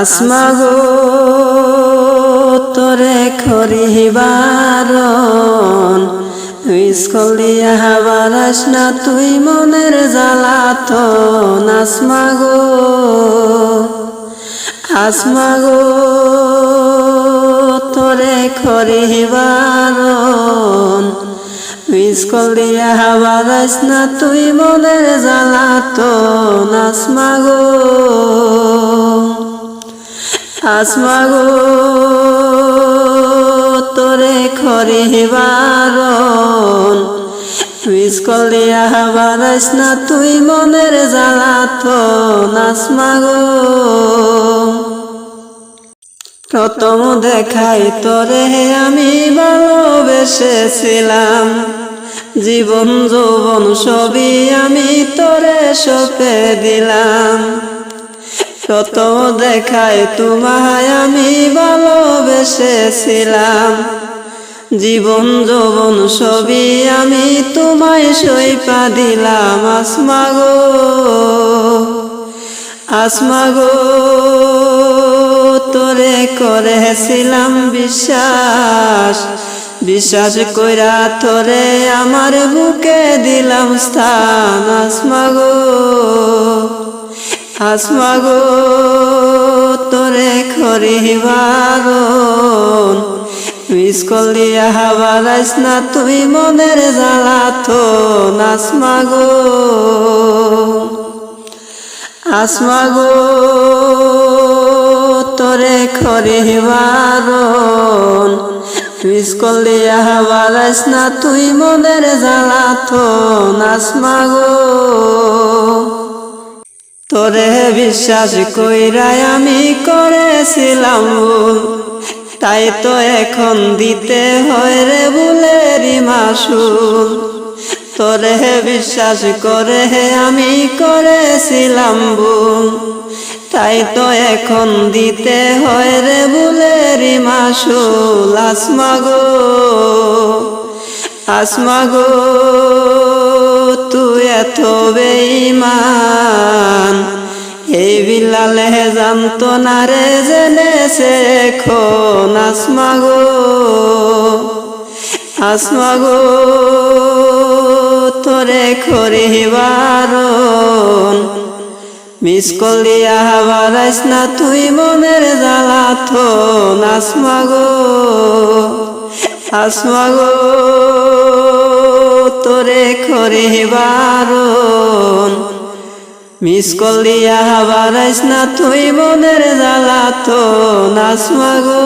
আসমা গো, তোরে খরিবারন স্কুল দিয়া হাবারাস না, তুই মনের জ্বালাতন আসমা গো আসমা গো, তোরে খরিবারন স্কুল দিয়া হাবারাস না, তুই মনের জ্বালাতন আসমা গো আসমা গো, তোরে খরে বারণ। স্কুল দিয়া বারাস না তুই মনের জ্বালাত নাসমা গো। প্রথম দেখাই তোরে আমি ভালোবেসেছিলাম। জীবন, যৌবন সবই আমি তোরে সপে দিলাম। শত দেখায় তোমায় আমি ভালোবেসেছিলাম। জীবন যৌবন সবই আমি তোমায় সইপা দিলাম। আসমা গো আসমা গো, তোরে করেছিলাম বিশ্বাস। বিশ্বাস কইরা তোরে আমার বুকে দিলাম স্থান। আসমা গো আসমা গো, তোরে খরিবারন মিসকল দিয়া হাবারাইস না, তুই মনের জ্বালাত নাসমা গো, আসমা গো, তোরে খরিবারন মিসকল দিয়া হাবারাইস না, তুই মনের জ্বালাত নাসমা গো তোরে বিশ্বাস কইরাই আমি করেছিলাম তাই তো এখন দিতে হয় রে বুলেরি মাসুল। তোরে বিশ্বাস করে আমি করেছিলাম তাই তো এখন দিতে হয় রে বুলেরি মাসুল। আসমা গো আসমা গো, তুই এত বেইমান এই বিলালে জানতো না রে জেনেছে এখন আসমা গো। আসমা গো, তোরে খরিবারন মিস কলিয়া হাবারাইস না তুই মনের জ্বালাত আসমা গো। আসমা গো, তোরে খরে বারণ মিস কলিয়া হাবারাইস না তুই মনের জ্বালাত না গো।